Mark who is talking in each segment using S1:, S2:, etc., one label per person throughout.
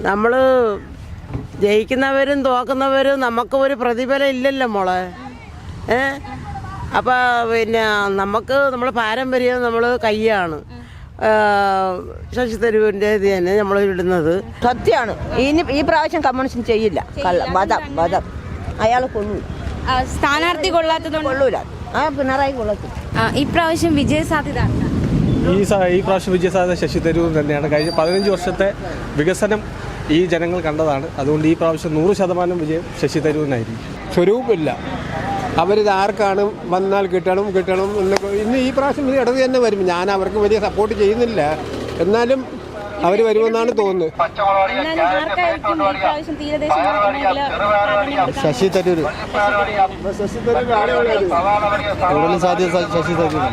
S1: നമ്മൾ ജയിക്കുന്നവരും തോക്കുന്നവരും നമുക്ക് ഒരു പ്രതിഫലം ഇല്ലല്ലോ മോളെ. ഏ? അപ്പോൾ പിന്നെ നമുക്ക് നമ്മൾ പാരമ്പര്യം നമ്മൾ കയ്യാണ്. ശശി തരൂരിന്റെ ഇത് തന്നെ നമ്മൾ ഇടുന്നത്.
S2: സത്യമാണ് ഇനി ഈ പ്രാവശ്യം കമ്മ്യൂണിസ്റ്റ് ചെയ്യില്ല. കള്ള വധം വധം. അയാൾ കൊള്ളൂല.
S3: ആ, സ്ഥാനാർത്ഥി കൊള്ളാത്തതുകൊണ്ട്?
S2: കൊള്ളൂല. ആ പിണറായി കൊള്ളത്തു
S3: ഈ പ്രാവശ്യം വിജയ സാധ്യത
S4: ഈ സ- ഈ പ്രാവശ്യം വിജയസാധ്യത ശശി തരൂർ തന്നെയാണ്. കഴിഞ്ഞ പതിനഞ്ച് വർഷത്തെ വികസനം ഈ ജനങ്ങൾ കണ്ടതാണ്. അതുകൊണ്ട് ഈ പ്രാവശ്യം നൂറ് ശതമാനം വിജയം ശശി തരൂരിനായിരിക്കും.
S5: സ്വരൂപമില്ല അവരിത് ആർക്കാണ് വന്നാൽ കിട്ടണം കിട്ടണം എന്നൊക്കെ ഇന്ന് ഈ പ്രാവശ്യം ഇത് ഇടത് തന്നെ വരും. ഞാൻ അവർക്ക് വലിയ സപ്പോർട്ട് ചെയ്യുന്നില്ല. എന്നാലും അവർ വരുമെന്നാണ് തോന്നുന്നത്.
S3: ശശി തരൂർ
S5: ശശി തരൂർ കൂടുതലും സാധ്യത ശശി തരൂർ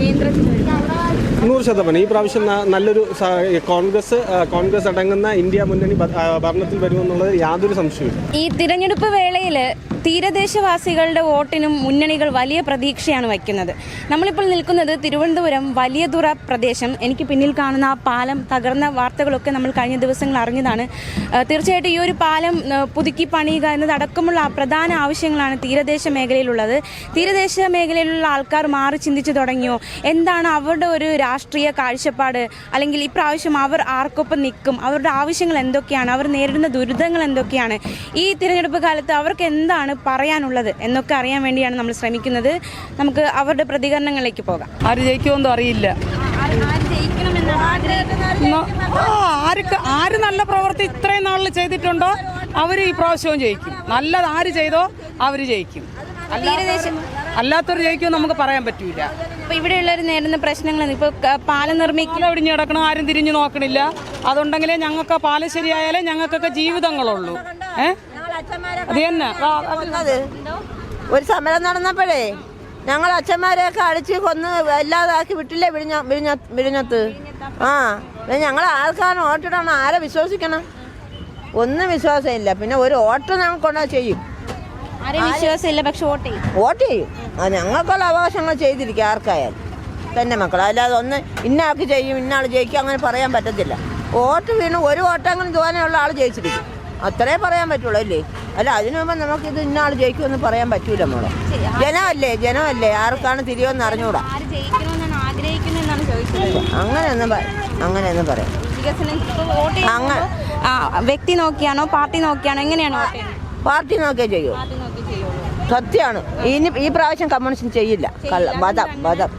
S3: കേന്ദ്രത്തിൽ
S4: നൂറ് ശതമാനം. ഈ പ്രാവശ്യം നല്ലൊരു കോൺഗ്രസ് കോൺഗ്രസ് അടങ്ങുന്ന ഇന്ത്യ മുന്നണി ഭരണത്തിൽ വരുമെന്നുള്ളത് യാതൊരു സംശയവും
S3: ഈ തിരഞ്ഞെടുപ്പ് വേളയിൽ തീരദേശവാസികളുടെ വോട്ടിനും മുന്നണികൾ വലിയ പ്രതീക്ഷയാണ് വയ്ക്കുന്നത്. നമ്മളിപ്പോൾ നിൽക്കുന്നത് തിരുവനന്തപുരം വലിയതുറ പ്രദേശം. എനിക്ക് പിന്നിൽ കാണുന്ന ആ പാലം തകർന്ന വാർത്തകളൊക്കെ നമ്മൾ കഴിഞ്ഞ ദിവസങ്ങൾ അറിഞ്ഞതാണ്. തീർച്ചയായിട്ടും ഈ ഒരു പാലം പുതുക്കി പണിയുക എന്നതടക്കമുള്ള പ്രധാന ആവശ്യങ്ങളാണ് തീരദേശ മേഖലയിലുള്ളത്. തീരദേശ മേഖലയിലുള്ള ആൾക്കാർ മാറി ചിന്തിച്ചു തുടങ്ങിയോ? എന്താണ് അവരുടെ ഒരു രാഷ്ട്രീയ കാഴ്ചപ്പാട്? അല്ലെങ്കിൽ ഇപ്രാവശ്യം അവർ ആർക്കൊപ്പം നിൽക്കും? അവരുടെ ആവശ്യങ്ങൾ എന്തൊക്കെയാണ്? അവർ നേരിടുന്ന ദുരിതങ്ങൾ എന്തൊക്കെയാണ്? ഈ തിരഞ്ഞെടുപ്പ് കാലത്ത് അവർക്ക് എന്താണ് പറയാനുള്ളത് എന്നൊക്കെ അറിയാൻ വേണ്ടിയാണ് നമ്മൾ ശ്രമിക്കുന്നത്. നമുക്ക് അവരുടെ പ്രതികരണങ്ങളിലേക്ക് പോകാം.
S6: ആര് ജയിക്കുമെന്നും അറിയില്ല. ആർക്ക് ആര് നല്ല പ്രവൃത്തി ഇത്രയും നാളിൽ ചെയ്തിട്ടുണ്ടോ അവർ ഈ പ്രാവശ്യവും ജയിക്കും. നല്ലത് ആര് ചെയ്തോ അവർ ജയിക്കും. അല്ലാത്തവർ ജയിക്കും നമുക്ക് പറയാൻ പറ്റൂല.
S3: ഇപ്പൊ ഇവിടെയുള്ളവർ നേരിടുന്ന പ്രശ്നങ്ങൾ ഇപ്പൊ പാലം
S6: നിർമ്മിക്കുക ഒടിഞ്ഞു കിടക്കണം ആരും തിരിഞ്ഞു നോക്കണില്ല. അതുണ്ടെങ്കിലേ ഞങ്ങൾക്ക് പാലം ശരിയായാലേ ഞങ്ങൾക്കൊക്കെ ജീവിതങ്ങളുള്ളൂ. ഏ? അത് തന്നെ.
S2: ഒരു സമരം നടന്നപ്പോഴേ ഞങ്ങൾ അച്ഛന്മാരെയൊക്കെ അടിച്ച് കൊന്ന് ഇല്ലാതാക്കി വിട്ടില്ലേ വിഴിഞ്ഞ വിഴിഞ്ഞ വിഴിഞ്ഞത്ത്? ആ ഞങ്ങൾ ആർക്കാണ് ഓട്ടിടണം ആരെ വിശ്വസിക്കണം? ഒന്നും വിശ്വാസമില്ല. പിന്നെ ഒരു ഓട്ട് ഞങ്ങൾ കൊണ്ടാ ചെയ്യും.
S3: വിശ്വാസമില്ല പക്ഷെ വോട്ട് ചെയ്യും.
S2: വോട്ട് ചെയ്യും. അത് ഞങ്ങൾക്കുള്ള അവകാശങ്ങൾ ചെയ്തിരിക്കും ആർക്കായാലും. തന്നെ മക്കൾ അല്ലാതെ ഒന്ന് ഇന്ന ആൾക്ക് ചെയ്യും ഇന്ന ആൾ ജയിക്കും അങ്ങനെ പറയാൻ പറ്റത്തില്ല. വോട്ട് വീണ് ഒരു വോട്ടെങ്കിലും തോനെയുള്ള ആൾ ജയിച്ചിരിക്കും. അത്രേ പറയാൻ പറ്റുള്ളൂ അല്ലേ? അല്ല അതിനു മുമ്പ് നമുക്ക് ഇത് ഇന്ന ആൾ ജയിക്കുമെന്ന് പറയാൻ പറ്റൂല മോളെ. ജനമല്ലേ ജനമല്ലേ? ആർക്കാണ് തിരിയോന്ന് അറിഞ്ഞൂടാ. അങ്ങനെയൊന്നും അങ്ങനെയൊന്നും പറയാം.
S3: അങ്ങനെ വ്യക്തി നോക്കിയാണോ പാർട്ടി നോക്കിയാണോ എങ്ങനെയാണോ
S2: പാർട്ടി നോക്കിയാ ചെയ്യൂ സത്യമാണ്. ഇനി ഈ പ്രാവശ്യം കമ്മ്യൂണിസ്റ്റ് ചെയ്യില്ല. കള്ള വധം വധം.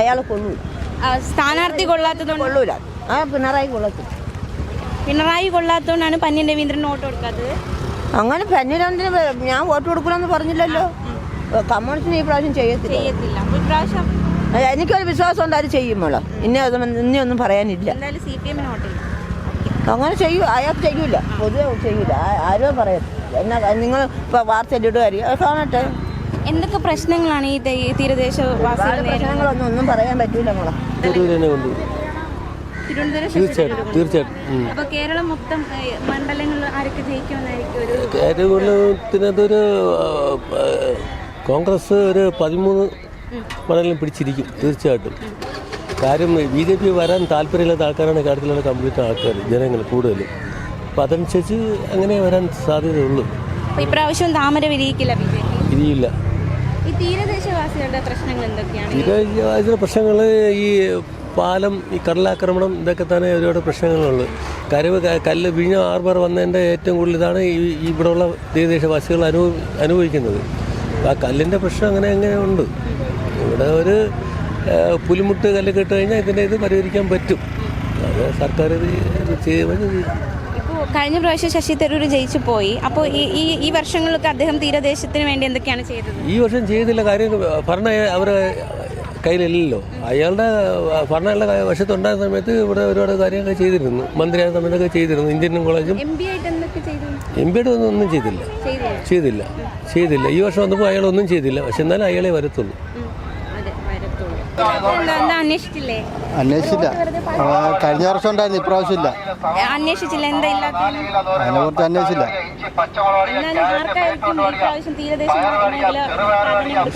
S2: അയാൾ കൊള്ളൂല.
S3: സ്ഥാനാർത്ഥി കൊള്ളാത്തത്
S2: കൊള്ളൂല. ആ പിണറായി കൊള്ളത്തില്ല.
S3: പിണറായി കൊള്ളാത്തോണ്ടാണ് പന്നി രവീന്ദ്രൻ വോട്ട് കൊടുക്കാത്തത്.
S2: അങ്ങനെ പന്നിരണ്ടിന് ഞാൻ വോട്ട് കൊടുക്കണമെന്ന് പറഞ്ഞില്ലല്ലോ. കമ്മ്യൂണിസ്റ്റിന് ഈ പ്രാവശ്യം ചെയ്യത്തില്ല.
S3: ഇപ്രാവശ്യം
S2: എനിക്കൊരു വിശ്വാസം ഉണ്ട് അത് ചെയ്യുമ്പോളോ. ഇനി അത് ഇനി ഒന്നും പറയാനില്ല. അങ്ങനെ ചെയ്യൂ. അയാൾ ചെയ്യൂല. പൊതുവെ ചെയ്യൂല. ആരോ പറയത്തില്ല എന്നാ നിങ്ങൾ ഇപ്പോൾ വാർത്ത അത് കാണട്ടെ.
S3: എന്തൊക്കെ പ്രശ്നങ്ങളാണ് ഈ തീരദേശ
S2: പ്രശ്നങ്ങളൊന്നും ഒന്നും പറയാൻ പറ്റൂല മോളെ.
S3: തിരുവനന്തപുരം
S7: തീർച്ചയായിട്ടും തീർച്ചയായിട്ടും. അപ്പോൾ
S3: അപ്പൊ കേരളം മൊത്തം ഏ, മണ്ഡലങ്ങളിൽ ആരൊക്കെ ജയിക്കുമെന്നായിരിക്കും ഒരു
S7: ആ, കോൺഗ്രസ് ഒരു പതിമൂന്ന് മണ്ഡലം പിടിച്ചിരിക്കും തീർച്ചയായിട്ടും. കാര്യം ബി ജെ പി വരാൻ താല്പര്യമില്ലാത്ത ആൾക്കാരാണ് കേരളത്തിലുള്ള കംപ്ലീറ്റ് ആൾക്കാർ ജനങ്ങൾ കൂടുതലും. അപ്പം അതനുസരിച്ച് അങ്ങനെ വരാൻ സാധ്യതയുള്ളൂ.
S3: ഇപ്രാവശ്യം താമര വിരിയിക്കില്ല ബി ജെ പി?
S7: ഇനിയില്ല
S3: ഈ തീരദേശവാസികളുടെ പ്രശ്നങ്ങൾ എന്തൊക്കെയാണ്?
S7: തീരദേശവാസികളുടെ പ്രശ്നങ്ങൾ ഈ പാലം ഈ കടലാക്രമണം ഇതൊക്കെ തന്നെ ഒരുപാട് പ്രശ്നങ്ങളുള്ളത് കരവ് കല്ല് വിഴിഞ്ഞ ആർബർ വന്നതിന്റെ ഏറ്റവും കൂടുതൽ ഇതാണ് ഈ ഇവിടെയുള്ള തീരദേശവാസികൾ അനുഭവ അനുഭവിക്കുന്നത്. ആ കല്ലിന്റെ പ്രശ്നം അങ്ങനെ അങ്ങനെ ഉണ്ട്. ഇവിടെ ഒരു പുലിമുട്ട് കല്ല് കിട്ടു കഴിഞ്ഞാൽ ഇതിന്റെ ഇത് പരിഹരിക്കാൻ പറ്റും. അത് സർക്കാർ ഇത് ചെയ്യുമ്പോൾ
S3: കഴിഞ്ഞ പ്രാവശ്യം ശശി തരൂർ ജയിച്ചു പോയി. അപ്പോൾ ഈ ഈ ഈ വർഷങ്ങളിലൊക്കെ അദ്ദേഹം തീരദേശത്തിന് വേണ്ടി എന്തൊക്കെയാണ് ചെയ്തത്?
S7: ഈ വർഷം ചെയ്തില്ല. കാര്യം ഭരണ അവരെ കയ്യിലില്ലല്ലോ. അയാളുടെ ഭരണമുള്ള വശത്തുണ്ടായിരുന്ന സമയത്ത് ഇവിടെ ഒരുപാട് കാര്യങ്ങൾ ചെയ്തിരുന്നു. മന്ത്രിയായ സമയത്തൊക്കെ ചെയ്തിരുന്നു. ഇന്ത്യൻ കോളേജും
S3: എം ബി ആയിട്ട്
S7: ഒന്നും ഒന്നും ചെയ്തില്ല.
S3: ചെയ്തില്ല.
S7: ചെയ്തില്ല. ഈ വർഷം വന്നപ്പോൾ അയാൾ ഒന്നും ചെയ്തില്ല. പക്ഷെ എന്നാലും അയാളെ വരത്തുള്ളൂ
S3: അതെ വരത്തുള്ളൂ എന്താ എന്താ അന്വേഷിച്ചില്ലേ?
S8: കഴിഞ്ഞ വർഷം ഉണ്ടായിരുന്നു ഇപ്രാവശ്യം ഇല്ല
S3: അന്വേഷിച്ചില്ല എന്താ
S8: അതിനെ കുറിച്ച് അന്വേഷിച്ചില്ല.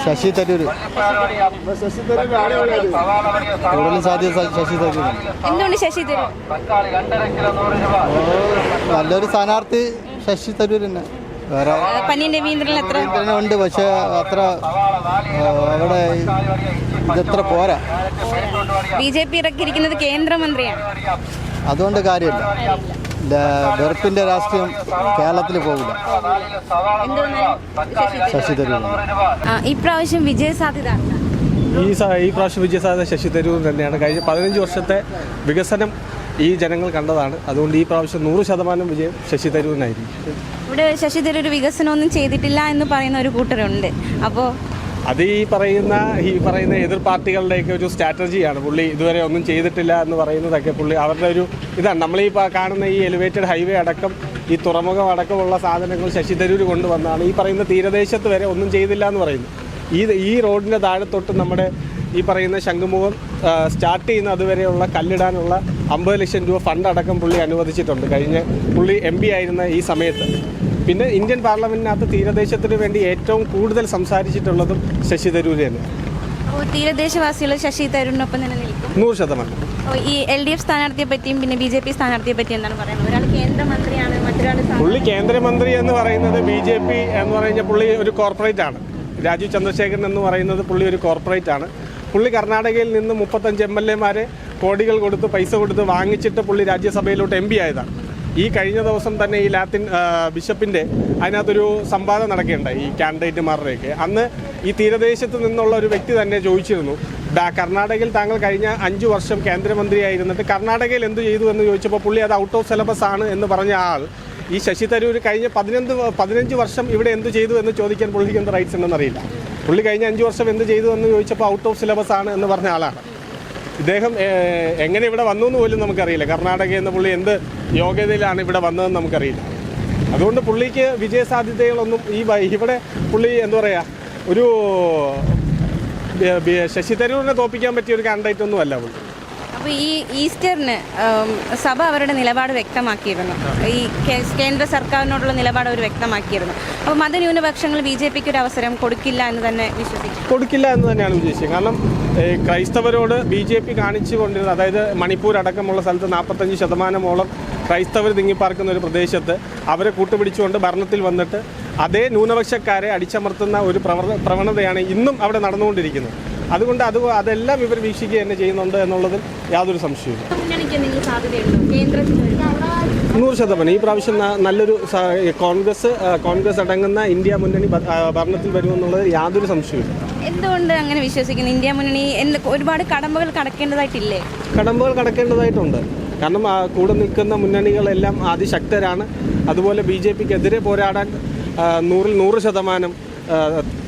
S8: ശശി തരൂര്. കൂടുതലും സാധ്യത ശശി തരൂർ
S3: എന്തുകൊണ്ട് ശശി തരൂർ?
S8: നല്ലൊരു സ്ഥാനാർത്ഥി ശശി തരൂർ തന്നെ. വേറെ
S3: ഏ, പന്ന്യൻ രവീന്ദ്രൻ എത്ര?
S8: ഉണ്ട് പക്ഷെ അത്ര അവിടെ ഇതത്ര പോരാ.
S3: ബി ജെ പി ഇറക്കിയിരിക്കുന്നത് കേന്ദ്രമന്ത്രിയാണ്.
S8: അതുകൊണ്ട് കാര്യമില്ല. വെറുപ്പിന്റെ രാഷ്ട്രീയം കേരളത്തിൽ പോകില്ല. ശശി തരൂർ
S3: ആ, ഇപ്രാവശ്യം വിജയ സാധ്യത?
S4: ഈ സ- ഈ പ്രാവശ്യം വിജയസാധ്യത ശശി തരൂർ തന്നെയാണ്. കഴിഞ്ഞ പതിനഞ്ച് വർഷത്തെ വികസനം ഈ ജനങ്ങൾ കണ്ടതാണ്. അതുകൊണ്ട് ഈ പ്രാവശ്യം നൂറ് ശതമാനം വിജയം ശശി തരൂരിനായിരിക്കും.
S3: ഇവിടെ ശശി തരൂർ വികസനമൊന്നും ചെയ്തിട്ടില്ല എന്ന് പറയുന്ന ഒരു കൂട്ടരുണ്ട്. അപ്പോൾ
S4: അത് ഈ പറയുന്ന ഈ പറയുന്ന എതിർ പാർട്ടികളുടെയൊക്കെ ഒരു സ്ട്രാറ്റജിയാണ്. പുള്ളി ഇതുവരെ ഒന്നും ചെയ്തിട്ടില്ല എന്ന് പറയുന്നതൊക്കെ പുള്ളി അവരുടെ ഒരു ഇതാണ്. നമ്മൾ ഈ കാണുന്ന ഈ എലിവേറ്റഡ് ഹൈവേ അടക്കം ഈ തുറമുഖം അടക്കമുള്ള സാധനങ്ങൾ ശശി തരൂർ കൊണ്ടുവന്നാണ്. ഈ പറയുന്ന തീരദേശത്ത് വരെ ഒന്നും ചെയ്തില്ല എന്ന് പറയുന്നു. ഈ ഈ റോഡിന്റെ താഴെ തൊട്ട് നമ്മുടെ ഈ പറയുന്ന ശംഖുമുഖം സ്റ്റാർട്ട് ചെയ്യുന്ന അതുവരെയുള്ള കല്ലിടാനുള്ള അമ്പത് ലക്ഷം രൂപ ഫണ്ട് അടക്കം പുള്ളി അനുവദിച്ചിട്ടുണ്ട്. കഴിഞ്ഞ പുള്ളി എം പി ആയിരുന്ന ഈ സമയത്ത്. പിന്നെ ഇന്ത്യൻ പാർലമെന്റിനകത്ത് തീരദേശത്തിന് വേണ്ടി ഏറ്റവും കൂടുതൽ സംസാരിച്ചിട്ടുള്ളതും ശശി തരൂർ തന്നെ.
S3: തീരദേശവാസികൾ ശശി തരൂരിനൊപ്പം തന്നെ നിൽക്കും.
S4: നൂറ് ശതമാനം.
S3: ഈ എൽ ഡി എഫ് സ്ഥാനാർത്ഥിയെ പറ്റിയും പിന്നെ ബി ജെ പി സ്ഥാനാർത്ഥിയെ പറ്റി എന്താണ് പറയുന്നത് ഒരാൾ കേന്ദ്രമന്ത്രിയാണ് മറ്റൊരാൾ
S4: പുള്ളി കേന്ദ്രമന്ത്രി എന്ന് പറയുന്നത് ബി ജെ പി എന്ന് പറഞ്ഞാൽ പുള്ളി ഒരു കോർപ്പറേറ്റ് ആണ്. രാജീവ് ചന്ദ്രശേഖരൻ എന്ന് പറയുന്നത് പുള്ളി ഒരു കോർപ്പറേറ്റ് ആണ്. പുള്ളി കർണാടകയിൽ നിന്ന് മുപ്പത്തഞ്ച് എം എൽ എമാരെ കോടികൾ കൊടുത്ത് പൈസ കൊടുത്ത് വാങ്ങിച്ചിട്ട് പുള്ളി രാജ്യസഭയിലോട്ട് എം പി ആയതാണ്. ഈ കഴിഞ്ഞ ദിവസം തന്നെ ഈ ലാത്തിൻ ബിഷപ്പിന്റെ അതിനകത്തൊരു സംവാദം നടക്കുകയുണ്ടായി ഈ കാൻഡിഡേറ്റുമാരുടെയൊക്കെ. അന്ന് ഈ തീരദേശത്ത് നിന്നുള്ള ഒരു വ്യക്തി തന്നെ ചോദിച്ചിരുന്നു കർണാടകയിൽ താങ്കൾ കഴിഞ്ഞ അഞ്ചു വർഷം കേന്ദ്രമന്ത്രിയായിരുന്നിട്ട് കർണാടകയിൽ എന്ത് ചെയ്തു എന്ന് ചോദിച്ചപ്പോൾ പുള്ളി അത് ഔട്ട് ഓഫ് സിലബസ് ആണ് എന്ന് പറഞ്ഞ ആൾ ഈ ശശി തരൂർ കഴിഞ്ഞ പതിനഞ്ച് പതിനഞ്ച് വർഷം ഇവിടെ എന്ത് ചെയ്തു എന്ന് ചോദിക്കാൻ പുള്ളിക്ക് എന്ത് റൈറ്റ്സ് ഉണ്ടെന്ന് അറിയില്ല. പുള്ളി കഴിഞ്ഞ അഞ്ച് വർഷം എന്ത് ചെയ്തു എന്ന് ചോദിച്ചപ്പോൾ ഔട്ട് ഓഫ് സിലബസ് ആണ് എന്ന് പറഞ്ഞ ആളാണ്. ഇദ്ദേഹം എങ്ങനെ ഇവിടെ വന്നു എന്ന് പോലും നമുക്കറിയില്ല. കർണാടകയിൽ നിന്ന് പുള്ളി എന്ത് യോഗ്യതയിലാണ് ഇവിടെ വന്നതെന്ന് നമുക്കറിയില്ല. അതുകൊണ്ട് പുള്ളിക്ക് വിജയസാധ്യതകളൊന്നും ഈ ഇവിടെ പുള്ളി എന്താ പറയുക ഒരു ശശി തരൂരിനെ തോപ്പിക്കാൻ പറ്റിയ ഒരു കാൻഡിഡേറ്റ് ഒന്നും അല്ല പുള്ളി.
S3: അപ്പോൾ ഈ ഈസ്റ്ററിന് സഭ അവരുടെ നിലപാട് വ്യക്തമാക്കിയിരുന്നു. ഈ കേന്ദ്ര സർക്കാരിനോടുള്ള നിലപാട് അവർ വ്യക്തമാക്കിയിരുന്നു. അപ്പോൾ മതന്യൂനപക്ഷങ്ങൾ ബി ജെ പിക്ക് ഒരു അവസരം കൊടുക്കില്ല എന്ന് തന്നെ വിശ്വസിക്കും
S4: കൊടുക്കില്ല എന്ന് തന്നെയാണ് വിശ്വസിക്കുന്നത് കാരണം ക്രൈസ്തവരോട് ബി ജെ പി കാണിച്ചു കൊണ്ടിരുന്നത് അതായത് മണിപ്പൂർ അടക്കമുള്ള സ്ഥലത്ത് നാൽപ്പത്തഞ്ച് ശതമാനമോളം ക്രൈസ്തവർ തിങ്ങിപ്പാർക്കുന്ന ഒരു പ്രദേശത്ത് അവരെ കൂട്ടുപിടിച്ചുകൊണ്ട് ഭരണത്തിൽ വന്നിട്ട് അതേ ന്യൂനപക്ഷക്കാരെ അടിച്ചമർത്തുന്ന ഒരു പ്രവണ പ്രവണതയാണ് ഇന്നും അവിടെ നടന്നുകൊണ്ടിരിക്കുന്നത്. അതുകൊണ്ട് അത് അതെല്ലാം ഇവർ വീക്ഷിക്കുക തന്നെ ചെയ്യുന്നുണ്ട് എന്നുള്ളതിൽ യാതൊരു സംശയവും നൂറ് ശതമാനം. ഈ പ്രാവശ്യം നല്ലൊരു കോൺഗ്രസ് കോൺഗ്രസ് അടങ്ങുന്ന ഇന്ത്യ മുന്നണി ഭരണത്തിൽ വരുമെന്നുള്ളത് യാതൊരു സംശയവും
S3: എന്തുകൊണ്ട് അങ്ങനെ വിശ്വസിക്കുന്നു? ഇന്ത്യ മുന്നണി ഒരുപാട് കടമ്പകൾ കടക്കേണ്ടതായിട്ടില്ലേ?
S4: കടമ്പകൾ കടക്കേണ്ടതായിട്ടുണ്ട്. കാരണം കൂടെ നിൽക്കുന്ന മുന്നണികളെല്ലാം അതിശക്തരാണ് അതുപോലെ ബി ജെ പിക്ക് എതിരെ പോരാടാൻ നൂറിൽ നൂറ് ശതമാനം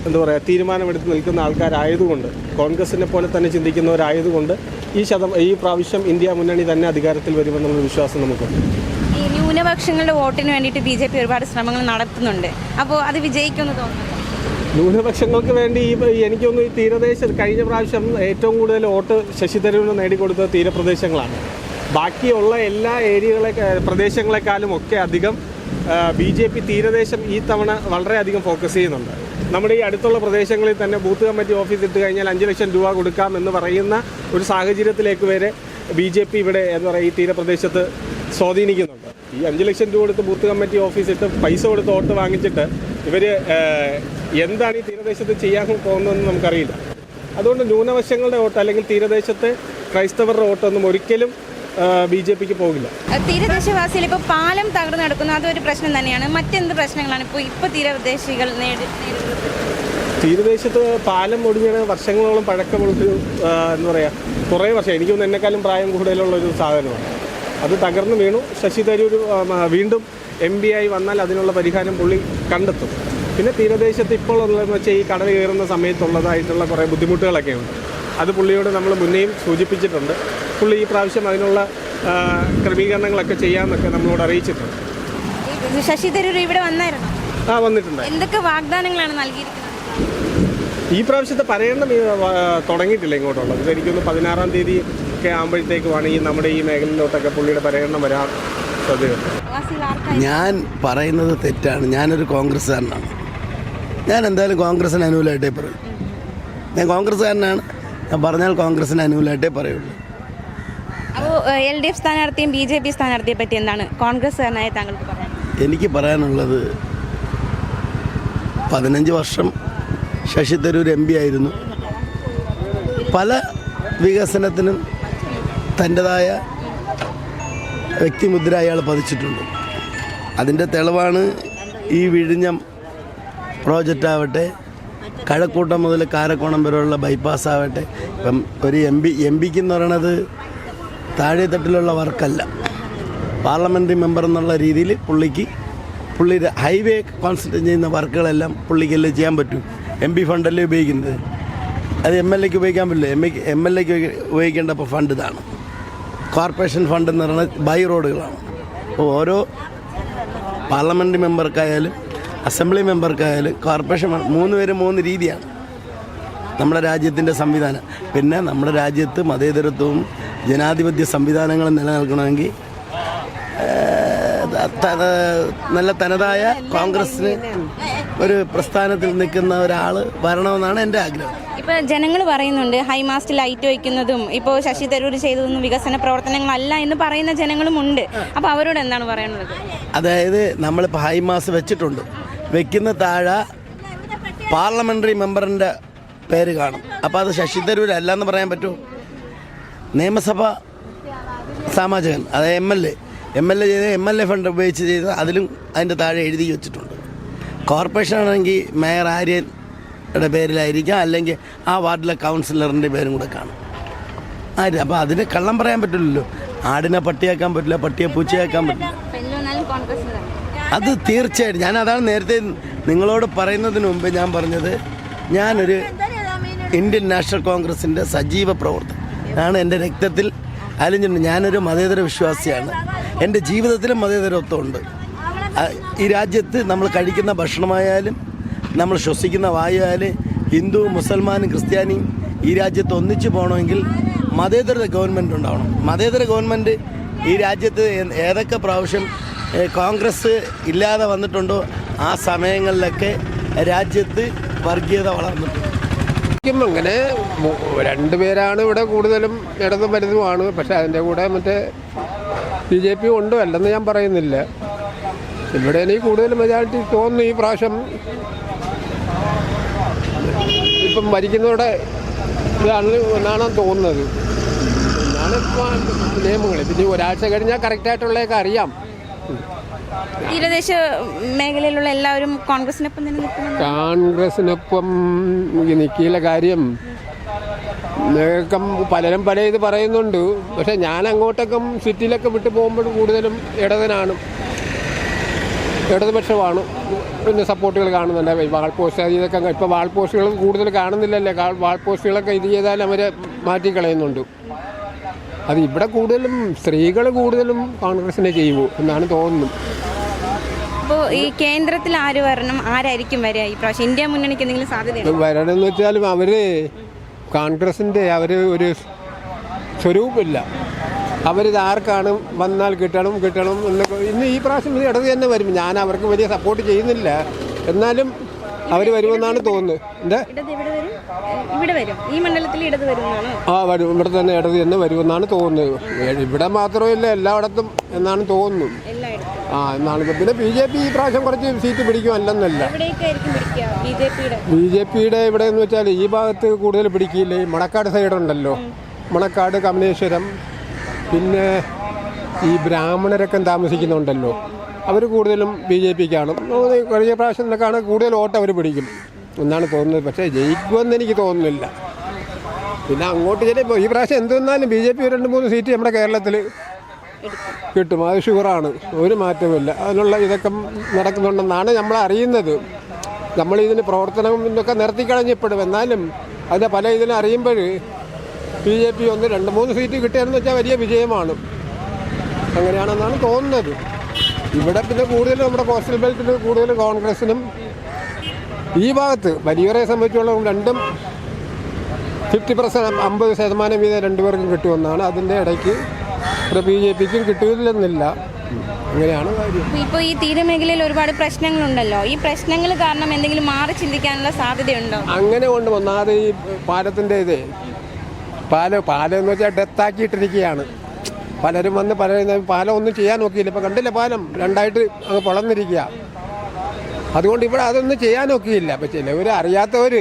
S4: എന്താ പറയുക തീരുമാനമെടുത്ത് നിൽക്കുന്ന ആൾക്കാരായതുകൊണ്ട് കോൺഗ്രസിനെ പോലെ തന്നെ ചിന്തിക്കുന്നവരായതുകൊണ്ട് ഈ ശതം ഈ പ്രാവശ്യം ഇന്ത്യ മുന്നണി തന്നെ അധികാരത്തിൽ വരുമെന്നുള്ള വിശ്വാസം നമുക്കുണ്ട്
S3: ഈ ന്യൂനപക്ഷങ്ങളുടെ വോട്ടിന് വേണ്ടിയിട്ട് ബി ജെ പി ഒരുപാട് ശ്രമങ്ങൾ നടത്തുന്നുണ്ട്. അപ്പോൾ അത് വിജയിക്കുമെന്ന് തോന്നുന്നു
S4: ന്യൂനപക്ഷങ്ങൾക്ക് വേണ്ടി ഈ എനിക്കൊന്നും ഈ തീരദേശ കഴിഞ്ഞ പ്രാവശ്യം ഏറ്റവും കൂടുതൽ വോട്ട് ശശി തരൂരിന് നേടിക്കൊടുത്തത് തീരപ്രദേശങ്ങളാണ്. ബാക്കിയുള്ള എല്ലാ ഏരിയകളെ പ്രദേശങ്ങളെക്കാളും ഒക്കെ അധികം ബി ജെ പി തീരദേശം ഈ തവണ വളരെയധികം ഫോക്കസ് ചെയ്യുന്നുണ്ട്. നമ്മുടെ ഈ അടുത്തുള്ള പ്രദേശങ്ങളിൽ തന്നെ ബൂത്ത് കമ്മിറ്റി ഓഫീസ് ഇട്ട് കഴിഞ്ഞാൽ അഞ്ച് ലക്ഷം രൂപ കൊടുക്കാം എന്ന് പറയുന്ന ഒരു സാഹചര്യത്തിലേക്ക് വരെ ബി ജെ പി ഇവിടെ എന്ന് പറയുക ഈ തീരപ്രദേശത്ത് സ്വാധീനിക്കുന്നുണ്ട്. ഈ അഞ്ച് ലക്ഷം രൂപ കൊടുത്ത് ബൂത്ത് കമ്മിറ്റി ഓഫീസ് ഇട്ട് പൈസ കൊടുത്ത് വോട്ട് വാങ്ങിച്ചിട്ട് ഇവർ എന്താണ് ഈ തീരദേശത്ത് ചെയ്യാൻ പോകുന്നതെന്ന് നമുക്കറിയില്ല. അതുകൊണ്ട് ന്യൂനപക്ഷങ്ങളുടെ വോട്ട് അല്ലെങ്കിൽ തീരദേശത്തെ ക്രൈസ്തവരുടെ വോട്ടൊന്നും ഒരിക്കലും ബി ജെ പിക്ക് പോകില്ല.
S3: തീരദേശവാസികൾ ഇപ്പോൾ പാലം തകർന്നു നടക്കുന്നു. അതൊരു പ്രശ്നം തന്നെയാണ്. മറ്റെന്ത് പ്രശ്നങ്ങളാണ് ഇപ്പോൾ ഇപ്പോൾ തീരദേശികൾ നേടി
S4: തീരദേശത്ത് പാലം ഒടിഞ്ഞത് വർഷങ്ങളോളം പഴക്കമുള്ളൊരു എന്താ പറയുക കുറേ വർഷം. എനിക്ക് തോന്നുന്നു എന്നെക്കാളും പ്രായം കൂടുതലുള്ളൊരു സാധനമാണ്. അത് തകർന്നു വീണു. ശശി തരൂർ വീണ്ടും എം പി ആയി വന്നാൽ അതിനുള്ള പരിഹാരം പുള്ളി കണ്ടെത്തും. പിന്നെ തീരദേശത്ത് ഇപ്പോൾ ഉള്ളതെന്ന് വെച്ചാൽ ഈ കടൽ കയറുന്ന സമയത്തുള്ളതായിട്ടുള്ള കുറേ ബുദ്ധിമുട്ടുകളൊക്കെ ഉണ്ട് അത് പുള്ളിയോട് നമ്മൾ മുന്നേയും സൂചിപ്പിച്ചിട്ടുണ്ട്. പുള്ളി ഈ പ്രാവശ്യം അതിനുള്ള ക്രമീകരണങ്ങളൊക്കെ ചെയ്യാമെന്നൊക്കെ നമ്മളോട് അറിയിച്ചിട്ടുണ്ട്.
S3: ശശി തരൂർ ഇവിടെ വന്നായിരുന്നു?
S4: ആ വന്നിട്ടുണ്ട്.
S3: എന്തൊക്കെ വാഗ്ദാനങ്ങളാണ് നൽകിയിരിക്കുന്നത്?
S4: ഈ പ്രാവശ്യത്തെ പര്യടനം തുടങ്ങിയിട്ടില്ല ഇങ്ങോട്ടുള്ളത്. ഇതെനിക്കൊന്ന് പതിനാറാം തീയതി ഒക്കെ ആകുമ്പോഴത്തേക്കുമാണ് ഈ നമ്മുടെ ഈ മേഖലയിലോട്ടൊക്കെ പുള്ളിയുടെ പര്യടനം വരാൻ
S3: സാധ്യത
S9: ഞാൻ പറയുന്നത് തെറ്റാണ്. ഞാനൊരു കോൺഗ്രസ്സുകാരനാണ്. ഞാൻ എന്തായാലും കോൺഗ്രസിന് അനുകൂലമായിട്ടേ പറയൂ. ഞാൻ കോൺഗ്രസ്സുകാരനാണ്. ഞാൻ പറഞ്ഞാൽ കോൺഗ്രസിന് അനുകൂലമായിട്ടേ പറയുള്ളൂ.
S3: അപ്പോൾ എൽ ഡി എഫ് സ്ഥാനാർത്ഥിയും ബി ജെ പി സ്ഥാനാർത്ഥിയെ പറ്റി എന്താണ് കോൺഗ്രസ്സുകാരനായ താങ്കൾക്ക് പറയാൻ?
S9: എനിക്ക് പറയാനുള്ളത് പതിനഞ്ച് വർഷം ശശി തരൂർ എം പി ആയിരുന്നു. പല വികസനത്തിനും തന്റെതായ വ്യക്തിമുദ്ര അയാൾ പതിച്ചിട്ടുണ്ട്. അതിന്റെ തെളിവാണ് ഈ വിഴിഞ്ഞം പ്രോജക്റ്റ് ആവട്ടെ കഴക്കൂട്ടം മുതൽ കാരക്കോണം വരെയുള്ള ബൈപ്പാസ് ആവട്ടെ. ഇപ്പം ഒരു എം പി എം പിക്ക് എന്ന് പറയണത് താഴെ തട്ടിലുള്ള വർക്കല്ല. പാർലമെന്ററി മെമ്പർ എന്നുള്ള രീതിയിൽ പുള്ളിക്ക് പുള്ളി ഹൈവേ കോൺസെൻട്രേറ്റ് ചെയ്യുന്ന വർക്കുകളെല്ലാം പുള്ളിക്കല്ലേ ചെയ്യാൻ പറ്റും. എം പി ഫണ്ടല്ലേ ഉപയോഗിക്കുന്നത്. അത് എം എൽ എക്ക് ഉപയോഗിക്കാൻ പറ്റില്ല. എം എ എം എൽ എക്ക് ഉപയോഗിക്കേണ്ട ഇപ്പോൾ ഫണ്ട് ഇതാണ്. കോർപ്പറേഷൻ ഫണ്ട് എന്ന് പറയുന്നത് ബൈ റോഡുകളാണ് അപ്പോൾ ഓരോ പാർലമെന്ററി മെമ്പർക്കായാലും അസംബ്ലി മെമ്പർക്കായാലും കോർപ്പറേഷൻ മൂന്ന് പേര് മൂന്ന് രീതിയാണ്. നമ്മുടെ രാജ്യത്തിന്റെ സംവിധാനം. പിന്നെ നമ്മുടെ രാജ്യത്ത് മതേതരത്വവും ജനാധിപത്യ സംവിധാനങ്ങളും നിലനിൽക്കണമെങ്കിൽ നല്ല തനതായ കോൺഗ്രസ്സിന് ഒരു പ്രസ്ഥാനത്തിൽ നിൽക്കുന്ന ഒരാൾ വരണമെന്നാണ് എന്റെ ആഗ്രഹം.
S3: ഇപ്പൊ ജനങ്ങൾ പറയുന്നുണ്ട് ഹൈമാസ്റ്റ് ലൈറ്റ് വയ്ക്കുന്നതും ഇപ്പോൾ ശശി തരൂർ ചെയ്തതൊന്നും വികസന പ്രവർത്തനങ്ങളല്ല എന്ന് പറയുന്ന ജനങ്ങളും ഉണ്ട്. അപ്പോൾ അവരോട് എന്താണ് പറയാനുള്ളത്?
S9: അതായത് നമ്മളിപ്പോൾ ഹൈമാസ് വെച്ചിട്ടുണ്ട്. വെക്കുന്ന താഴെ പാർലമെന്ററി മെമ്പറിന്റെ പേര് കാണും. അപ്പോൾ അത് ശശി തരൂർ അല്ല എന്ന് പറയാൻ പറ്റുമോ നിയമസഭ സാമാജികൻ അതായത് M L A. M L A ചെയ്ത് എം എൽ എ ഫണ്ട് ഉപയോഗിച്ച് ചെയ്ത് അതിലും അതിന്റെ താഴെ എഴുതി വെച്ചിട്ടുണ്ട്. കോർപ്പറേഷൻ ആണെങ്കിൽ മേയർ ആര്യയുടെ പേരിലായിരിക്കാം. അല്ലെങ്കിൽ ആ വാർഡിലെ കൗൺസിലറിന്റെ പേരും കൂടെ കാണും. ആര്? അപ്പോൾ അതിന് കള്ളം പറയാൻ പറ്റില്ലല്ലോ. ആടിനെ പട്ടിയാക്കാൻ പറ്റില്ല പട്ടിയെ പൂച്ചയാക്കാൻ പറ്റില്ല. അത് തീർച്ചയായിട്ടും. ഞാൻ അതാണ് നേരത്തെ നിങ്ങളോട് പറയുന്നതിന് മുമ്പ് ഞാൻ പറഞ്ഞത് ഞാനൊരു ഇന്ത്യൻ നാഷണൽ കോൺഗ്രസിന്റെ സജീവ പ്രവർത്തകൻ. ആണ് എന്റെ രക്തത്തിൽ അലിഞ്ഞിട്ടുണ്ട് ഞാനൊരു മതേതര വിശ്വാസിയാണ്. എന്റെ ജീവിതത്തിലും മതേതരത്വമുണ്ട് ഈ രാജ്യത്ത് നമ്മൾ കഴിക്കുന്ന ഭക്ഷണമായാലും നമ്മൾ ശ്വസിക്കുന്ന വായുവായാൽ ഹിന്ദു മുസൽമാനും ക്രിസ്ത്യാനിയും ഈ രാജ്യത്ത് ഒന്നിച്ചു പോകണമെങ്കിൽ മതേതര ഗവൺമെന്റ് ഉണ്ടാവണം. മതേതര ഗവൺമെന്റ് ഈ രാജ്യത്ത് ഏതൊക്കെ പ്രാവശ്യം കോൺഗ്രസ് ഇല്ലാതെ വന്നിട്ടുണ്ടോ ആ സമയങ്ങളിലൊക്കെ രാജ്യത്ത് വർഗീയത വളർന്നിട്ടുണ്ട്.
S5: അങ്ങനെ രണ്ടുപേരാണ് ഇവിടെ കൂടുതലും ഇടതും വലുതുമാണ് പക്ഷെ അതിന്റെ കൂടെ മറ്റേ ബി ജെ പി ഉണ്ടോ അല്ലെന്ന് ഞാൻ പറയുന്നില്ല. ഇവിടെ എനിക്ക് കൂടുതൽ മെജോറിറ്റി തോന്നുന്നു ഈ പ്രാവശ്യം ഇപ്പം മരിക്കുന്നവരുടെ ഇതാണ് എന്നാണ് തോന്നുന്നത്. എന്നാണ് ഇപ്പോൾ നിയമങ്ങൾ പിന്നെ ഒരാഴ്ച കഴിഞ്ഞാൽ കറക്റ്റായിട്ടുള്ളതൊക്കെ അറിയാം.
S3: തീരദേശ മേഖലയിലുള്ള എല്ലാവരും കോൺഗ്രസിനൊപ്പം തന്നെ
S5: കോൺഗ്രസിനൊപ്പം നിൽക്കിയില്ല കാര്യം പലരും പല ഇത് പറയുന്നുണ്ട്. പക്ഷെ ഞാൻ അങ്ങോട്ടൊക്കെ സിറ്റിയിലൊക്കെ വിട്ടു പോകുമ്പോൾ കൂടുതലും ഇടതനാണ് ഇടതുപക്ഷമാണ് പിന്നെ സപ്പോർട്ടുകൾ കാണുന്നുണ്ട്. വാൾ പോസ്റ്റ് ഇതൊക്കെ ഇപ്പോൾ വാൾ പോസ്റ്റുകൾ കൂടുതൽ കാണുന്നില്ലല്ലേ. വാൾ പോസ്റ്റുകളൊക്കെ ഇത് ചെയ്താൽ അവരെ മാറ്റിക്കളയുന്നുണ്ട്. അത് ഇവിടെ കൂടുതലും സ്ത്രീകൾ കൂടുതലും കോൺഗ്രസിനെ ചെയ്യുമോ എന്നാണ് തോന്നുന്നത്
S3: അപ്പോൾ ഈ കേന്ദ്രത്തിൽ ആര് വരണം? ആരായിരിക്കും വരിക ഈ പ്രാവശ്യം? ഇന്ത്യ മുന്നണിക്ക് എന്തെങ്കിലും സാധ്യത
S5: വരണം എന്ന് വെച്ചാലും അവർ കോൺഗ്രസിന്റെ അവർ ഒരു സ്വരൂപമില്ല. അവരിത് ആർക്കാണ് വന്നാൽ കിട്ടണം കിട്ടണം എന്നൊക്കെ ഇന്ന് ഈ പ്രാവശ്യം ഇത് ഇടത് തന്നെ വരും. ഞാൻ അവർക്ക് വലിയ സപ്പോർട്ട് ചെയ്യുന്നില്ല. എന്നാലും അവർ വരുമെന്നാണ് തോന്നുന്നത്. ആ വരും. ഇവിടെ തന്നെ ഇടത് തന്നെ വരുമെന്നാണ് തോന്നുന്നത്. ഇവിടെ മാത്രമല്ല എല്ലായിടത്തും എന്നാണ് തോന്നുന്നു. ആ എന്നാണ് പിന്നെ ബി ജെ പി ഈ പ്രാവശ്യം കുറച്ച് സീറ്റ് പിടിക്കുമല്ലെന്നല്ല.
S3: ബി ജെ പിയുടെ?
S5: ഇവിടെ എന്ന് വെച്ചാൽ ഈ ഭാഗത്ത് കൂടുതൽ പിടിക്കില്ലേ. മണക്കാട് സൈഡുണ്ടല്ലോ മണക്കാട് കമലേശ്വരം പിന്നെ ഈ ബ്രാഹ്മണരൊക്കെ താമസിക്കുന്നുണ്ടല്ലോ. അവർ കൂടുതലും ബി ജെ പിക്കാണ് കഴിഞ്ഞ പ്രാവശ്യം പ്രാവശ്യത്തിനൊക്കെയാണ് കൂടുതൽ വോട്ട് അവർ പിടിക്കും. എന്നാണ് തോന്നുന്നത്. പക്ഷേ ജയിക്കുമെന്ന് എനിക്ക് തോന്നുന്നില്ല. പിന്നെ അങ്ങോട്ട് ചില ഈ പ്രാവശ്യം എന്ത് വന്നാലും ബി ജെ പി രണ്ട് മൂന്ന് സീറ്റ് നമ്മുടെ കേരളത്തിൽ കിട്ടും. അത് ഷുഗറാണ് ഒരു മാറ്റവുമില്ല. അതിനുള്ള ഇതൊക്കെ നടക്കുന്നുണ്ടെന്നാണ് നമ്മൾ അറിയുന്നത്. നമ്മൾ ഇതിന് പ്രവർത്തനം ഇതൊക്കെ നിർത്തിക്കളഞ്ഞപ്പോഴും എന്നാലും അതിന്റെ പല ഇതിനെ അറിയുമ്പോൾ ബി ജെ പി ഒന്ന് രണ്ട് മൂന്ന് സീറ്റ് കിട്ടിയെന്ന് വെച്ചാൽ വലിയ വിജയമാണ്. അങ്ങനെയാണെന്നാണ് തോന്നുന്നത്. ഇവിടെ പിന്നെ കൂടുതൽ നമ്മുടെ കോസ്റ്റൽ ബെൽറ്റിൽ കൂടുതൽ കോൺഗ്രസിനും ഈ ഭാഗത്ത് വലിയവരെ സംബന്ധിച്ചുള്ള രണ്ടും ഫിഫ്റ്റി പെർസെന്റ് അമ്പത് ശതമാനം വീതം രണ്ടുപേർക്കും കിട്ടുമെന്നാണ് അതിന്റെ ഇടയ്ക്ക് ഇവിടെ ബി ജെ പിക്കും കിട്ടില്ലെന്നില്ല അങ്ങനെയാണ് കാര്യം.
S3: ഇപ്പോൾ ഈ തീരമേഖലയിൽ ഒരുപാട് പ്രശ്നങ്ങളുണ്ടല്ലോ. ഈ പ്രശ്നങ്ങൾ കാരണം എന്തെങ്കിലും മാറി ചിന്തിക്കാനുള്ള സാധ്യതയുണ്ടോ?
S5: അങ്ങനെ കൊണ്ട് ഒന്നാമത് ഈ പാലത്തിന്റെ ഇതേ പാലം പാലം എന്ന് വെച്ചാൽ ഡെത്താക്കിയിട്ടിരിക്കുകയാണ് പലരും വന്ന് പലരും പാലം ഒന്നും ചെയ്യാൻ നോക്കിയില്ല. ഇപ്പം കണ്ടില്ല പാലം? രണ്ടായിട്ട് അങ്ങ് പൊളന്നിരിക്കുക. അതുകൊണ്ട് ഇവിടെ അതൊന്നും ചെയ്യാൻ നോക്കിയില്ല. അപ്പം ചിലവർ അറിയാത്തവർ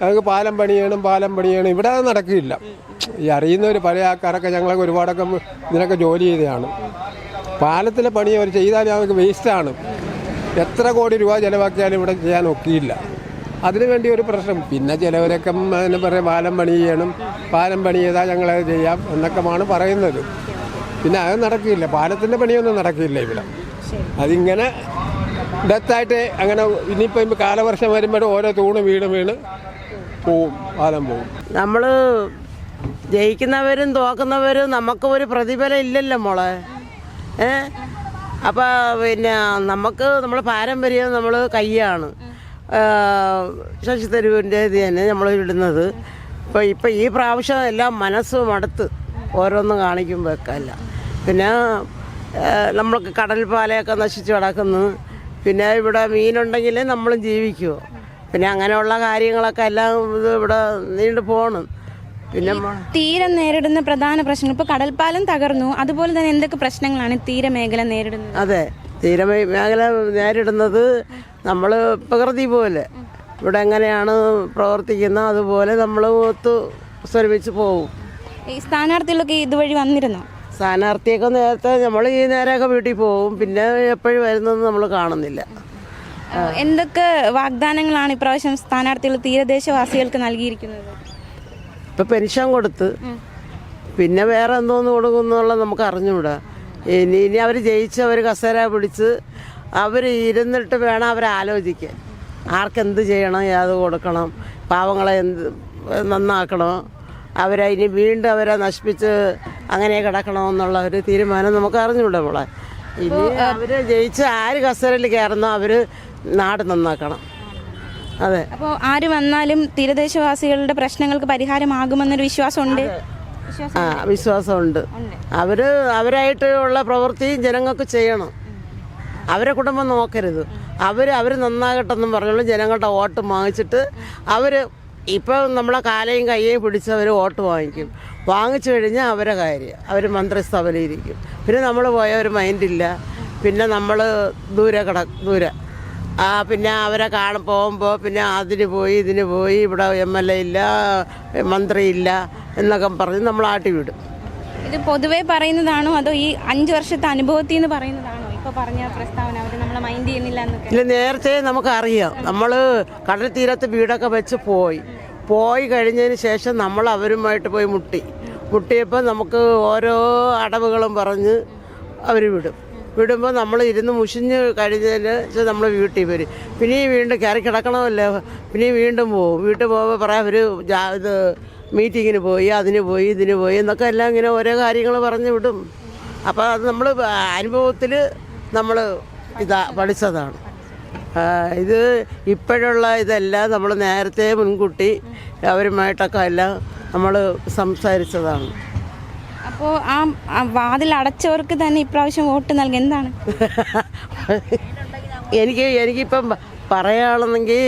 S5: ഞങ്ങൾക്ക് പാലം പണിയണം പാലം പണിയണം. ഇവിടെ അത് നടക്കില്ല. ഈ അറിയുന്നവർ പല ആൾക്കാരൊക്കെ ഞങ്ങളൊക്കെ ഒരുപാടൊക്കെ ഇതിനൊക്കെ ജോലി ചെയ്തതാണ്. പാലത്തിലെ പണി അവർ ചെയ്താൽ ഞങ്ങൾക്ക് വേസ്റ്റാണ് എത്ര കോടി രൂപ ചിലവാക്കിയാലും ഇവിടെ ചെയ്യാൻ ഒക്കിയില്ല. അതിനു വേണ്ടി ഒരു പ്രശ്നം. പിന്നെ ചിലവരൊക്കെ എന്നെ പറയാം പാലം പണി ചെയ്യണം പാലം പണി ചെയ്താൽ ഞങ്ങളത് ചെയ്യാം എന്നൊക്കെയാണ് പറയുന്നത്. പിന്നെ അത് നടക്കില്ല. പാലത്തിന്റെ പണിയൊന്നും നടക്കില്ല ഇവിടെ. അതിങ്ങനെ ഡെത്തായിട്ട് അങ്ങനെ ഇനിയിപ്പോൾ ഇപ്പം കാലവർഷം വരുമ്പോൾ ഓരോ തൂണ് വീണ് വീണ് പോവും പാലം പോവും.
S1: നമ്മൾ ജയിക്കുന്നവരും തോക്കുന്നവരും നമുക്ക് ഒരു പ്രതിഫലം ഇല്ലല്ലോ മോളെ. ഏ? അപ്പോൾ പിന്നെ നമുക്ക് നമ്മൾ പാരമ്പര്യം നമ്മൾ കയ്യാണ്. ശശി തരൂരിന്റെ ഇത് തന്നെ നമ്മൾ ഇടുന്നത്. ഇപ്പോൾ ഇപ്പം ഈ പ്രാവശ്യം എല്ലാം മനസ്സും മടുത്ത് ഓരോന്നും കാണിക്കുമ്പോൾ അല്ല പിന്നെ നമ്മൾക്ക് കടൽ പാലയൊക്കെ നശിച്ച് കിടക്കുന്നു. പിന്നെ ഇവിടെ മീനുണ്ടെങ്കിലേ നമ്മളും ജീവിക്കുമോ പിന്നെ അങ്ങനെയുള്ള കാര്യങ്ങളൊക്കെ എല്ലാം ഇത് ഇവിടെ നീണ്ടു പോകണം പിന്നെ
S3: തീരം നേരിടുന്ന പ്രധാന പ്രശ്നം ഇപ്പോൾ കടൽപ്പാലം തകർന്നു. അതുപോലെ തന്നെ എന്തൊക്കെ പ്രശ്നങ്ങളാണ് തീരമേഖല നേരിടുന്നത്?
S1: അതെ തീരമേഖല മേഖല നേരിടുന്നത് നമ്മൾ പ്രകൃതി പോലെ. ഇവിടെ എങ്ങനെയാണ് പ്രവർത്തിക്കുന്നത് അതുപോലെ നമ്മൾ ഒത്തു ശ്രമിച്ച് പോകും
S3: ഈ സ്ഥാനാർത്ഥികളൊക്കെ ഇതുവഴി വന്നിരുന്നു?
S1: സ്ഥാനാർത്ഥിയൊക്കെ നേരത്തെ നമ്മൾ ഈ നേരമൊക്കെ വീട്ടിൽ പോകും പിന്നെ എപ്പോഴും വരുന്നത് നമ്മൾ കാണുന്നില്ല.
S3: എന്തൊക്കെ വാഗ്ദാനങ്ങളാണ് ഇപ്രാവശ്യം സ്ഥാനാർത്ഥികൾ തീരദേശവാസികൾക്ക് നൽകിയിരിക്കുന്നത്?
S1: ഇപ്പം പെൻഷൻ കൊടുത്ത്. പിന്നെ വേറെ എന്തോന്ന് കൊടുക്കുന്നുള്ള നമുക്ക് അറിഞ്ഞുകൂടാ ഇനി ഇനി അവർ ജയിച്ച് അവർ കസേര പിടിച്ച് അവർ ഇരുന്നിട്ട് വേണം അവരെ ആലോചിക്കാൻ. ആർക്കെന്ത് ചെയ്യണം ഏത് കൊടുക്കണം പാവങ്ങളെ എന്ത് നന്നാക്കണം അവരെ ഇനി വീണ്ടും അവരെ നശിപ്പിച്ച് അങ്ങനെ കിടക്കണമെന്നുള്ള ഒരു തീരുമാനം നമുക്ക് അറിഞ്ഞുകൂടാ മോളെ? ഇനി അവർ ജയിച്ച് ആര് കസേരയിൽ കയറുന്നോ അവർ നാട് നന്നാക്കണം. അതെ.
S3: അപ്പോൾ ആര് വന്നാലും തീരദേശവാസികളുടെ പ്രശ്നങ്ങൾക്ക് പരിഹാരമാകുമെന്നൊരു വിശ്വാസമുണ്ട്? വിശ്വാസം
S1: ആ വിശ്വാസമുണ്ട്. അവർ അവരായിട്ടുള്ള പ്രവൃത്തിയും പ്രവൃത്തി ജനങ്ങൾക്ക് ചെയ്യണം. അവരെ കുടുംബം നോക്കരുത്. അവർ അവർ നന്നാകട്ടെന്നും പറഞ്ഞുള്ള ജനങ്ങളുടെ വോട്ട് വാങ്ങിച്ചിട്ട് അവർ ഇപ്പോൾ നമ്മളെ കാലയും കയ്യേയും പിടിച്ച് അവർ വോട്ട് വാങ്ങിക്കും. വാങ്ങിച്ചു കഴിഞ്ഞാൽ അവരെ കാര്യം. അവർ മന്ത്രിസഭയിലിരിക്കും. പിന്നെ നമ്മൾ പോയ ഒരു മൈൻഡില്ല. പിന്നെ നമ്മൾ ദൂരെ കട ദൂരെ. ആ പിന്നെ അവരെ കാണ പോകുമ്പോൾ പിന്നെ അതിന് പോയി ഇതിന് പോയി ഇവിടെ എം എൽ എ ഇല്ല മന്ത്രി ഇല്ല എന്നൊക്കെ പറഞ്ഞ് നമ്മൾ ആട്ടി വിടും.
S3: ഇത് പൊതുവേ പറയുന്നതാണോ? അതോ ഈ അഞ്ച് വർഷത്തെ അനുഭവത്തിൽ നിന്ന് പറയുന്നതാണോ? പറഞ്ഞ നമ്മളെ മൈൻഡ്
S1: ഇല്ല നേരത്തെ നമുക്കറിയാം. നമ്മൾ കടൽ തീരത്ത് വീടൊക്കെ വെച്ച് പോയി. പോയി കഴിഞ്ഞതിന് ശേഷം നമ്മൾ അവരുമായിട്ട് പോയി മുട്ടി. മുട്ടിയപ്പോൾ നമുക്ക് ഓരോ അടവുകളും പറഞ്ഞ് അവർ വിടും. വിടുമ്പോൾ നമ്മൾ ഇരുന്ന് മുഷിഞ്ഞ് കഴിഞ്ഞതിന് നമ്മൾ വീട്ടിൽ വരും. പിന്നെയും വീണ്ടും കയറി കിടക്കണമല്ലോ. പിന്നെയും വീണ്ടും പോകും വീട്ടിൽ പോകുമ്പോൾ പറയാം അവർ ഇത് മീറ്റിങ്ങിന് പോയി അതിന് പോയി ഇതിന് പോയി എന്നൊക്കെ എല്ലാം ഇങ്ങനെ ഓരോ കാര്യങ്ങൾ പറഞ്ഞു വിടും. അപ്പോൾ അത് നമ്മൾ അനുഭവത്തിൽ നമ്മൾ ഇതാ പഠിച്ചതാണ്. ഇത് ഇപ്പോഴുള്ള ഇതെല്ലാം നമ്മൾ നേരത്തെ മുൻകൂട്ടി അവരുമായിട്ടൊക്കെ എല്ലാം നമ്മൾ സംസാരിച്ചതാണ്.
S3: അപ്പോൾ ആ വാതിൽ അടച്ചവർക്ക് തന്നെ ഇപ്രാവശ്യം വോട്ട് നൽകി എന്താണ്?
S1: എനിക്ക് എനിക്കിപ്പം പറയുകയാണെന്നെങ്കിൽ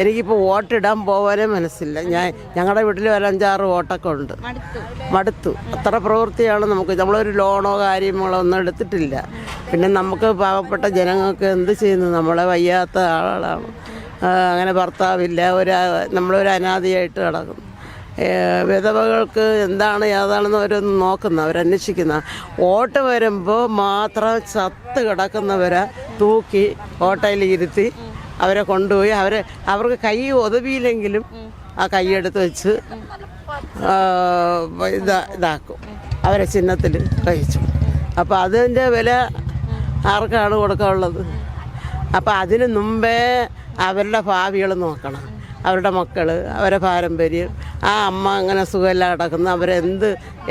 S1: എനിക്കിപ്പോൾ വോട്ടിടാൻ പോകാനേ മനസ്സില്ല. ഞാൻ ഞങ്ങളുടെ വീട്ടിൽ ഒരു അഞ്ചാറ് വോട്ടൊക്കെ ഉണ്ട്. മടുത്തു. അത്ര പ്രവൃത്തിയാണ് നമുക്ക്. നമ്മളൊരു ലോണോ കാര്യങ്ങളോ ഒന്നും എടുത്തിട്ടില്ല. പിന്നെ നമുക്ക് പാവപ്പെട്ട ജനങ്ങൾക്ക് എന്ത് ചെയ്യുന്നു? നമ്മളെ വയ്യാത്ത ആളാണ്. അങ്ങനെ ഭർത്താവില്ല. ഒരു നമ്മളൊരു അനാഥയായിട്ട് കിടക്കുന്നു. വിധവകൾക്ക് എന്താണ് ഏതാണെന്ന് അവരൊന്ന് നോക്കുന്ന അവരന്വേഷിക്കുന്ന. വോട്ട് വരുമ്പോൾ മാത്രം ചത്ത് കിടക്കുന്നവരെ തൂക്കി ഓട്ടയിൽ ഇരുത്തി അവരെ കൊണ്ടുപോയി. അവരെ അവർക്ക് കൈ ഒതുവിയില്ലെങ്കിലും ആ കൈയെടുത്ത് വെച്ച് ഇതാ ഇതാക്കും. അവരെ ചിഹ്നത്തിൽ കഴിച്ചു അപ്പോൾ അതിന്റെ വില ആർക്കാണ് കൊടുക്കാനുള്ളത്? അപ്പോൾ അതിന് മുമ്പേ അവരുടെ ഭാവികൾ നോക്കണം. അവരുടെ മക്കൾ അവരെ പാരമ്പര്യം. ആ അമ്മ അങ്ങനെ സുഖമെല്ലാം കിടക്കുന്ന. അവരെന്ത്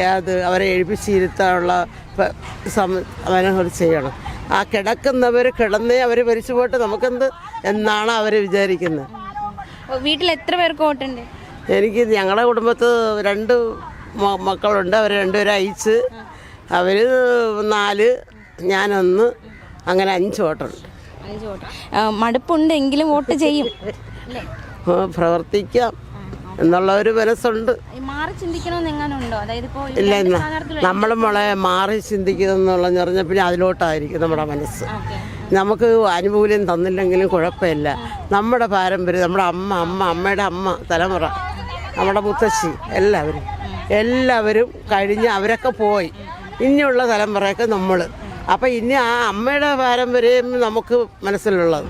S1: ഏത് അവരെ എഴുപ്പിച്ചിരുത്താനുള്ള സമ അവനങ്ങൾ ചെയ്യണം. ആ കിടക്കുന്നവർ കിടന്നേ അവർ മരിച്ചു പോയിട്ട് നമുക്കെന്ത് എന്നാണ് അവർ വിചാരിക്കുന്നത്.
S3: വീട്ടിൽ എത്ര പേർക്ക് വോട്ടുണ്ട്?
S1: എനിക്ക് ഞങ്ങളുടെ കുടുംബത്ത് രണ്ട് മക്കളുണ്ട്. അവർ രണ്ടുപേരും അയച്ച് അവർ നാല് ഞാനൊന്ന് അങ്ങനെ അഞ്ച് വോട്ടുണ്ട്.
S3: അഞ്ച് വോട്ട്. ആ, മടുപ്പുണ്ട് എങ്കിലും വോട്ട് ചെയ്യും.
S1: പ്രവർത്തിക്കാം എന്നുള്ള ഒരു മനസ്സുണ്ട്
S3: മാറി അതായത്
S1: ഇല്ല നമ്മൾ മോളെ മാറി ചിന്തിക്കുന്നുള്ള നിറഞ്ഞ പിന്നെ അതിലോട്ടായിരിക്കും നമ്മുടെ മനസ്സ്. നമുക്ക് ആനുകൂല്യം തന്നില്ലെങ്കിലും കുഴപ്പമില്ല. നമ്മുടെ പാരമ്പര്യം നമ്മുടെ അമ്മ അമ്മ അമ്മയുടെ അമ്മ തലമുറ നമ്മുടെ മുത്തശ്ശി എല്ലാവരും. എല്ലാവരും കഴിഞ്ഞ് അവരൊക്കെ പോയി. ഇനിയുള്ള തലമുറയൊക്കെ നമ്മൾ അപ്പം ഇനി ആ അമ്മയുടെ പാരമ്പര്യം നമുക്ക് മനസ്സിലുള്ളത്.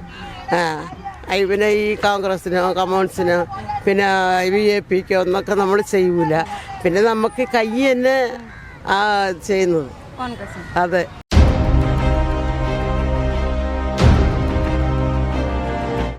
S1: പിന്നെ ഈ കോൺഗ്രസ്സിനോ കമ്മ്യൂണിസ്റ്റിനോ പിന്നെ ബി ജെ പിക്കോ ഒന്നൊക്കെ നമ്മൾ ചെയ്യൂല. പിന്നെ നമുക്ക് കൈ തന്നെ ആ ചെയ്യുന്നത്. അതെ.